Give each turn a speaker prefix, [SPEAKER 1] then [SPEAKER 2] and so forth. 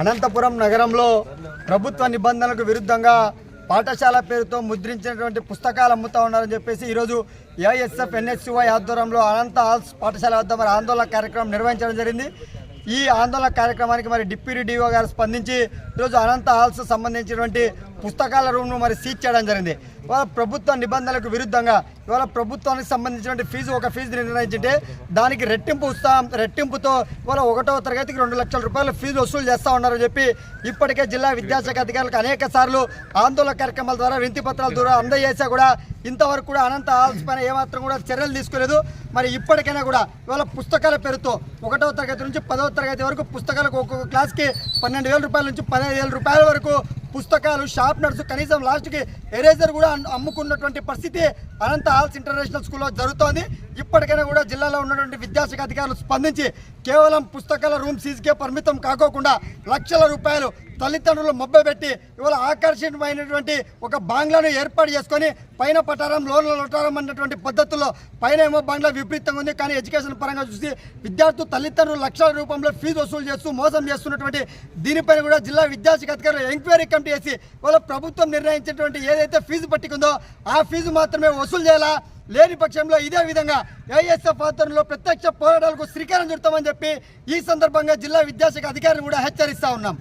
[SPEAKER 1] అనంతపురం నగరంలో ప్రభుత్వ నిబంధనలకు విరుద్ధంగా పాఠశాల పేరుతో ముద్రించినటువంటి పుస్తకాలు అమ్ముతా ఉన్నారని చెప్పేసి ఈరోజు ఏఎస్ఎఫ్ ఎన్హెచ్వై ఆధ్వర్యంలో అనంత ఆల్స్ పాఠశాల వద్ద మరి ఆందోళన కార్యక్రమం నిర్వహించడం జరిగింది. ఈ ఆందోళన కార్యక్రమానికి మరి డిప్యూటీ డిఓ గారు స్పందించి ఈరోజు అనంత హాల్స్ సంబంధించినటువంటి పుస్తకాల రూమ్ను మరి సీజ్ చేయడం జరిగింది. ఇవాళ ప్రభుత్వ నిబంధనలకు విరుద్ధంగా ఇవాళ ప్రభుత్వానికి సంబంధించినటువంటి ఫీజు ఒక ఫీజు నిర్ణయించింటే దానికి రెట్టింపు ఉత్సాహం రెట్టింపుతో ఇవాళ ఒకటో తరగతికి రెండు లక్షల రూపాయల ఫీజు వసూలు చేస్తూ ఉన్నారని చెప్పి ఇప్పటికే జిల్లా విద్యాశాఖ అధికారులకు అనేక సార్లు ఆందోళన కార్యక్రమాల ద్వారా వినతి పత్రాల ద్వారా అందజేసా కూడా ఇంతవరకు కూడా అనంత హాల్స్ ఏమాత్రం కూడా చర్యలు తీసుకోలేదు. మరి ఇప్పటికైనా కూడా ఇవాళ పుస్తకాల పేరుతో ఒకటో తరగతి నుంచి పదవ తరగతి వరకు పుస్తకాలకు ఒక్కొక్క క్లాస్కి పన్నెండు వేల రూపాయల నుంచి పదిహేను రూపాయల వరకు పుస్తకాలు షార్ప్నర్స్ కనీసం లాస్ట్కి ఎరేజర్ కూడా అమ్ముకున్నటువంటి పరిస్థితి అనంత హాల్స్ ఇంటర్నేషనల్ స్కూల్లో జరుగుతోంది. ఇప్పటికైనా కూడా జిల్లాలో ఉన్నటువంటి విద్యాశాఖ అధికారులు స్పందించి కేవలం పుస్తకాల రూమ్ సీజ్కే పరిమితం కాకోకుండా లక్షల రూపాయలు తల్లిదండ్రులు మబ్బబెట్టి ఇవాళ ఆకర్షణమైనటువంటి ఒక బంగ్లాను ఏర్పాటు చేసుకొని పైన పటారం లోన్లు లొటారం అన్నటువంటి పద్ధతుల్లో పైన ఏమో బంగ్లా విపరీతంగా ఉంది. కానీ ఎడ్యుకేషన్ పరంగా చూసి విద్యార్థులు తల్లిదండ్రులు లక్షల రూపంలో ఫీజు వసూలు చేస్తూ మోసం చేస్తున్నటువంటి దీనిపైన కూడా జిల్లా విద్యాశాఖ అధికారులు ఎంక్వైరీ కమిటీ చేసి వాళ్ళ ప్రభుత్వం నిర్ణయించినటువంటి ఏదైతే ఫీజు పట్టుకుందో ఆ ఫీజు మాత్రమే వసూలు చేయాలా? లేని పక్షంలో ఇదే విధంగా ఏఎస్ఎఫ్ ఆధ్వర్యంలో ప్రత్యక్ష పోరాటాలకు శ్రీకారం చుడతామని చెప్పి ఈ సందర్భంగా జిల్లా విద్యాశాఖ అధికారులు కూడా హెచ్చరిస్తా ఉన్నాం.